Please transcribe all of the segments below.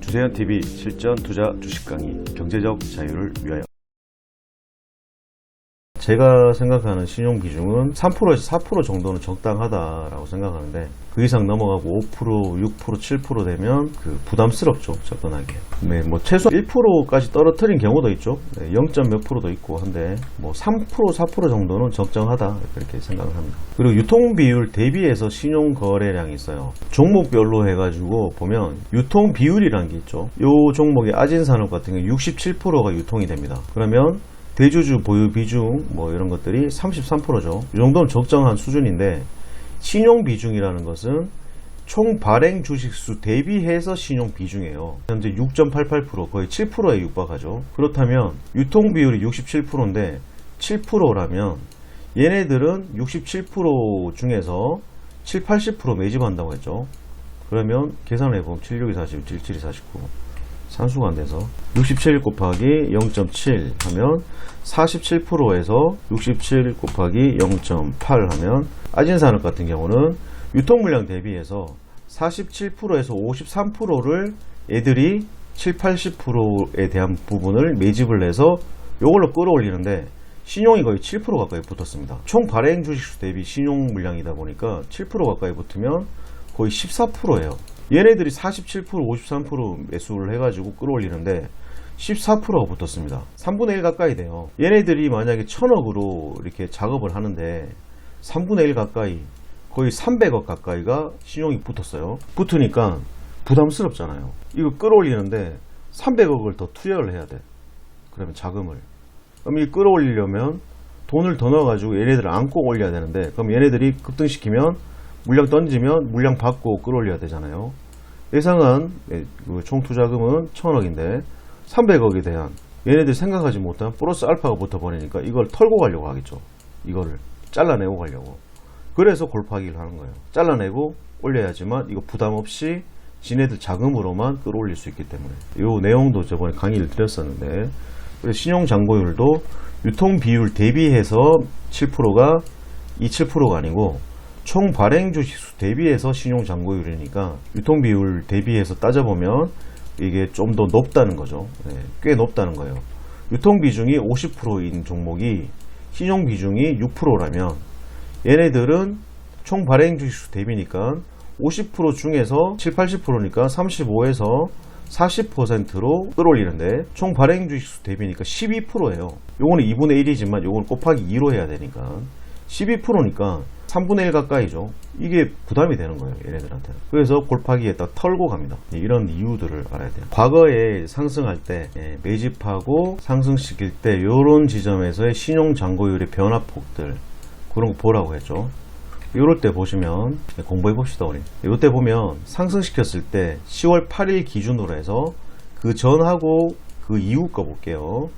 주세현 TV 실전 투자 주식 강의 경제적 자유를 위하여 제가 생각하는 신용 비중은 3%에서 4% 정도는 적당하다라고 생각하는데 그 이상 넘어가고 5%, 6%, 7% 되면 그 부담스럽죠 접근하기. 네, 뭐 최소한 1%까지 떨어뜨린 경우도 있죠. 네, 0. 몇 프로도 있고 한데 뭐 3%, 4% 정도는 적정하다 이렇게 생각을 합니다. 그리고 유통 비율 대비해서 신용 거래량이 있어요. 종목별로 해가지고 보면 유통 비율이라는 게 있죠. 요 종목의 아진산업 같은 경우 67%가 유통이 됩니다. 그러면 대주주 보유 비중 뭐 이런 것들이 33%죠. 이 정도는 적정한 수준인데 신용 비중이라는 것은 총 발행 주식수 대비해서 신용 비중이에요. 현재 6.88% 거의 7%에 육박하죠. 그렇다면 유통 비율이 67%인데 7%라면 얘네들은 67% 중에서 7, 80% 매집한다고 했죠. 그러면 계산을 해보면 7, 6이 40, 7, 7이 49. 산수가 안 돼서 67 곱하기 0.7 하면 47%에서 67 곱하기 0.8 하면 아진산업 같은 경우는 유통 물량 대비해서 47%에서 53%를 애들이 7, 80%에 대한 부분을 매집을 해서 이걸로 끌어올리는데 신용이 거의 7% 가까이 붙었습니다. 총 발행 주식수 대비 신용 물량이다 보니까 7% 가까이 붙으면 거의 14%예요. 얘네들이 47%, 53% 매수를 해가지고 끌어올리는데 14%가 붙었습니다. 3분의 1 가까이 돼요. 얘네들이 만약에 1000억으로 이렇게 작업을 하는데 3분의 1 가까이 거의 300억 가까이가 신용이 붙었어요. 붙으니까 부담스럽잖아요. 이거 끌어올리는데 300억을 더 투자를 해야 돼. 그러면 자금을. 그럼 이 끌어올리려면 돈을 더 넣어가지고 얘네들을 안고 올려야 되는데 그럼 얘네들이 급등시키면 물량 던지면 물량 받고 끌어올려야 되잖아요. 예상한 예, 그총 투자금은 1000억인데 300억에 대한 얘네들이 생각하지 못한 플러스 알파가 붙어버리니까 이걸 털고 가려고 하겠죠. 이거를 잘라내고 가려고. 그래서 골파기를 하는 거예요. 잘라내고 올려야지만 이거 부담 없이 지네들 자금으로만 끌어올릴 수 있기 때문에 이 내용도 저번에 강의를 드렸었는데 그래서 신용 잔고율도 유통 비율 대비해서 7%가 27%가 아니고 총 발행 주식수 대비해서 신용 잔고율이니까 유통 비율 대비해서 따져보면 이게 좀 더 높다는 거죠. 네, 꽤 높다는 거예요. 유통 비중이 50%인 종목이 신용 비중이 6%라면 얘네들은 총 발행 주식수 대비니까 50% 중에서 7, 80%니까 35에서 40%로 끌어올리는데 총 발행 주식수 대비니까 12%예요. 요거는 2분의 1이지만 요거는 곱하기 2로 해야 되니까 12%니까 3분의 1 가까이죠. 이게 부담이 되는 거예요, 얘네들한테는. 그래서 골파기에다 털고 갑니다. 예, 이런 이유들을 알아야 돼요. 과거에 상승할 때 예, 매집하고 상승시킬 때 이런 지점에서의 신용 잔고율의 변화폭들 그런 거 보라고 했죠. 이럴 때 보시면 예, 공부해 봅시다 우리. 이때 보면 상승시켰을 때 10월 8일 기준으로 해서 그 전하고 그 이후 거 볼게요.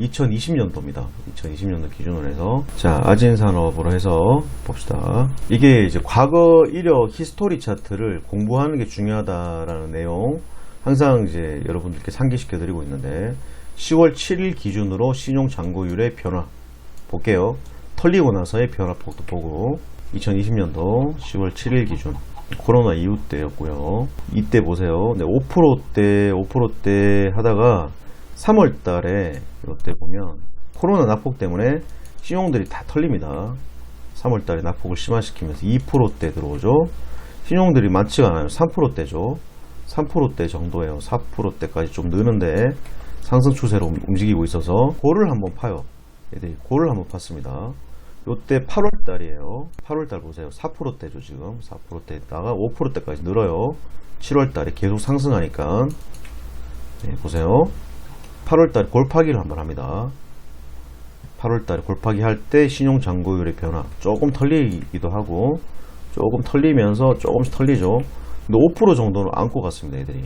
2020년도입니다. 2020년도 기준으로 해서 자 아진 산업으로 해서 봅시다. 이게 이제 과거 이력 히스토리 차트를 공부하는 게 중요하다라는 내용 항상 이제 여러분들께 상기시켜 드리고 있는데 10월 7일 기준으로 신용 잔고율의 변화 볼게요. 털리고 나서의 변화폭도 보고 2020년도 10월 7일 기준 코로나 이후 때였고요. 이때 보세요. 네, 5%대 5%대 하다가 3월 달에 이때 보면 코로나 낙폭 때문에 신용들이 다 털립니다. 3월 달에 낙폭을 심화시키면서 2%대 들어오죠. 신용들이 많지가 않아요. 3%대죠. 3%대 정도예요. 4%대까지 좀 느는데 상승 추세로 움직이고 있어서 고를 한번 파요. 얘들이 고를 한번 팠습니다. 요때 8월 달이에요. 8월 달 보세요. 4%대죠, 지금. 4%대에다가 5%대까지 늘어요. 7월 달에 계속 상승하니까. 네, 보세요. 8월 달에 골파기를 한번 합니다. 8월 달에 골파기 할 때 신용 잔고율의 변화 조금 털리기도 하고 조금 털리면서 조금씩 털리죠. 근데 5% 정도는 안고 갔습니다, 애들이.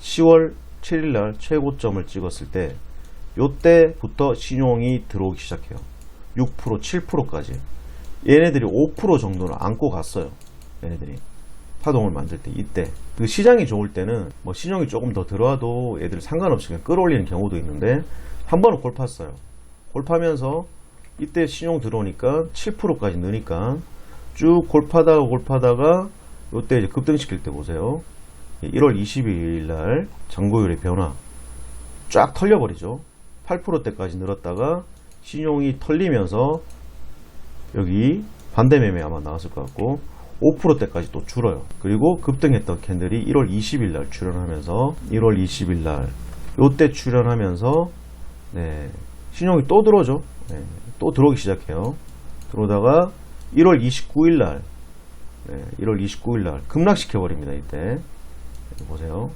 10월 7일 날 최고점을 찍었을 때 요때부터 신용이 들어오기 시작해요. 6%, 7%까지. 얘네들이 5% 정도는 안고 갔어요. 얘네들이. 파동을 만들 때 이때 그 시장이 좋을 때는 뭐 신용이 조금 더 들어와도 애들 상관없이 그냥 끌어올리는 경우도 있는데 한 번은 골 팠어요. 골 파면서 이때 신용 들어오니까 7%까지 느니까 쭉 골 파다가 골 파다가 요때 이제 급등시킬 때 보세요. 1월 22일 날 잔고율의 변화 쫙 털려버리죠. 8%대까지 늘었다가 신용이 털리면서 여기 반대 매매 아마 나왔을 것 같고 5%대까지 또 줄어요. 그리고 급등했던 캔들이 1월 20일 날 출현하면서 1월 20일 날 요때 출현하면서 네, 신용이 또 들어오죠. 네, 또 들어오기 시작해요. 들어오다가 1월 29일 날 네, 1월 29일 날 급락시켜 버립니다. 이때 여기 보세요.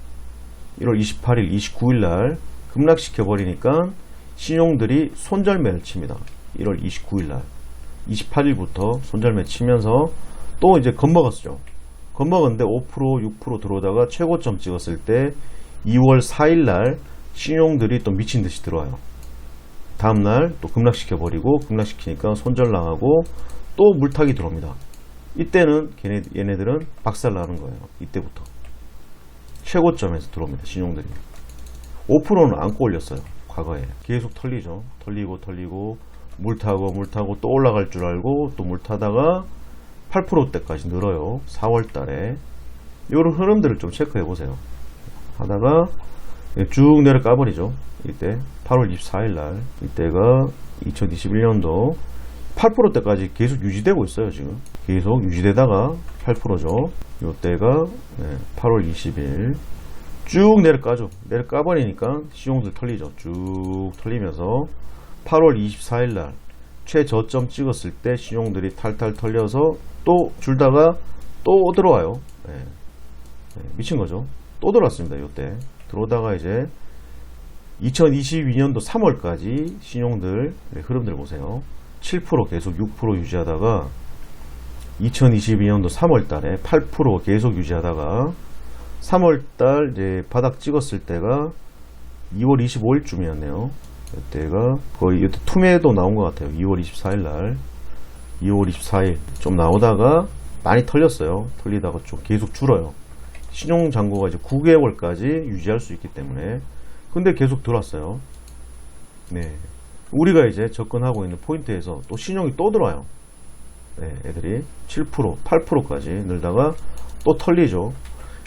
1월 28일, 29일 날 급락시켜 버리니까 신용들이 손절매를 칩니다. 1월 29일 날 28일부터 손절매 치면서 또 이제 겁먹었죠. 겁먹었는데 5% 6% 들어오다가 최고점 찍었을 때 2월 4일 날 신용들이 또 미친 듯이 들어와요. 다음날 또 급락시켜 버리고 급락시키니까 손절 나가고 또 물타기 들어옵니다. 이때는 걔네, 얘네들은 박살 나는 거예요. 이때부터 최고점에서 들어옵니다. 신용들이 5%는 안고 올렸어요. 과거에 계속 털리죠. 털리고 털리고 물 타고 물 타고 또 올라갈 줄 알고 또 물 타다가 8%대까지 늘어요. 4월 달에 이런 흐름들을 좀 체크해 보세요. 하다가 쭉 내려 까버리죠. 이때 8월 24일 날 이때가 2021년도 8%대까지 계속 유지되고 있어요. 지금 계속 유지되다가 8%죠. 이때가 8월 20일 쭉 내려 까죠. 내려 까버리니까 시용들 털리죠. 쭉 털리면서 8월 24일 날 최저점 찍었을 때 신용들이 탈탈 털려서 또 줄다가 또 들어와요. 네. 네, 미친 거죠. 또 들어왔습니다. 이때 들어오다가 이제 2022년도 3월까지 신용들 네, 흐름들 보세요. 7% 계속 6% 유지하다가 2022년도 3월 달에 8% 계속 유지하다가 3월 달 이제 바닥 찍었을 때가 2월 25일쯤이었네요. 이때가 거의 이때 투매도 나온 것 같아요. 2월 24일 날 2월 24일 좀 나오다가 많이 털렸어요. 털리다가 좀 계속 줄어요. 신용 잔고가 이제 9개월까지 유지할 수 있기 때문에 근데 계속 들어왔어요. 네. 우리가 이제 접근하고 있는 포인트에서 또 신용이 또 들어와요. 네, 애들이 7%, 8%까지 늘다가 또 털리죠.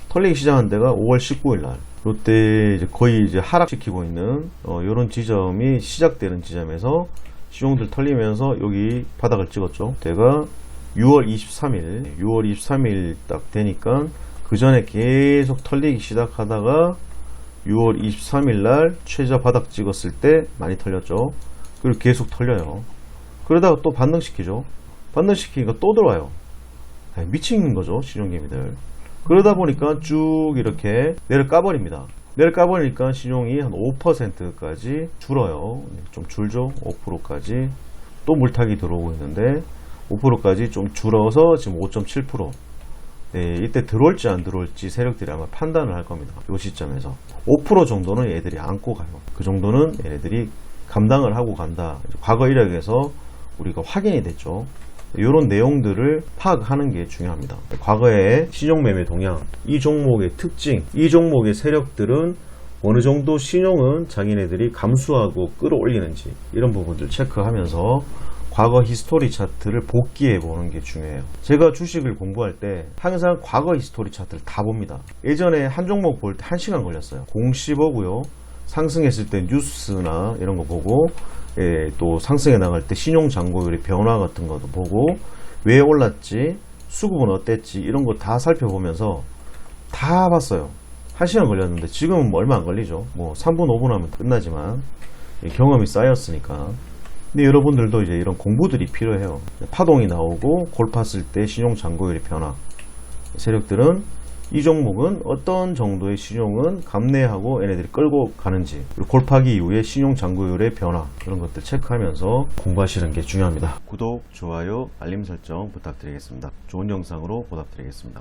털리기 시작한 데가 5월 19일 날. 이때 이제 거의 이제 하락시키고 있는 어, 이런 지점이 시작되는 지점에서 신용들 털리면서 여기 바닥을 찍었죠. 때가 6월 23일, 6월 23일 딱 되니까 그 전에 계속 털리기 시작하다가 6월 23일 날 최저 바닥 찍었을 때 많이 털렸죠. 그리고 계속 털려요. 그러다가 또 반등시키죠. 반등시키니까 또 들어와요. 아, 미친 거죠, 신용개미들. 그러다 보니까 쭉 이렇게 내려 까버립니다. 내려 까버리니까 신용이 한 5%까지 줄어요. 좀 줄죠. 5%까지. 또 물타기 들어오고 있는데 5%까지 좀 줄어서 지금 5.7%. 네, 이때 들어올지 안 들어올지 세력들이 아마 판단을 할 겁니다. 이 시점에서. 5% 정도는 얘들이 안고 가요. 그 정도는 얘네들이 감당을 하고 간다. 과거 이력에서 우리가 확인이 됐죠. 이런 내용들을 파악하는 게 중요합니다. 과거의 신용매매 동향, 이 종목의 특징, 이 종목의 세력들은 어느 정도 신용은 자기네들이 감수하고 끌어올리는지 이런 부분들 체크하면서 과거 히스토리 차트를 복기해 보는 게 중요해요. 제가 주식을 공부할 때 항상 과거 히스토리 차트를 다 봅니다. 예전에 한 종목 볼 때 1시간 걸렸어요. 공시 보고요. 상승했을 때 뉴스나 이런 거 보고 예, 또 상승해 나갈 때 신용 잔고율의 변화 같은 것도 보고 왜 올랐지 수급은 어땠지 이런 거 다 살펴보면서 다 봤어요. 1시간 걸렸는데 지금은 뭐 얼마 안 걸리죠. 뭐 3분 5분 하면 끝나지만 예, 경험이 쌓였으니까. 근데 여러분들도 이제 이런 공부들이 필요해요. 파동이 나오고 골 팠을 때 신용 잔고율의 변화. 세력들은 이 종목은 어떤 정도의 신용은 감내하고 얘네들이 끌고 가는지 그리고 골파기 이후에 신용 잔고율의 변화 그런 것들 체크하면서 공부하시는 게 중요합니다. 구독, 좋아요, 알림 설정 부탁드리겠습니다. 좋은 영상으로 보답드리겠습니다.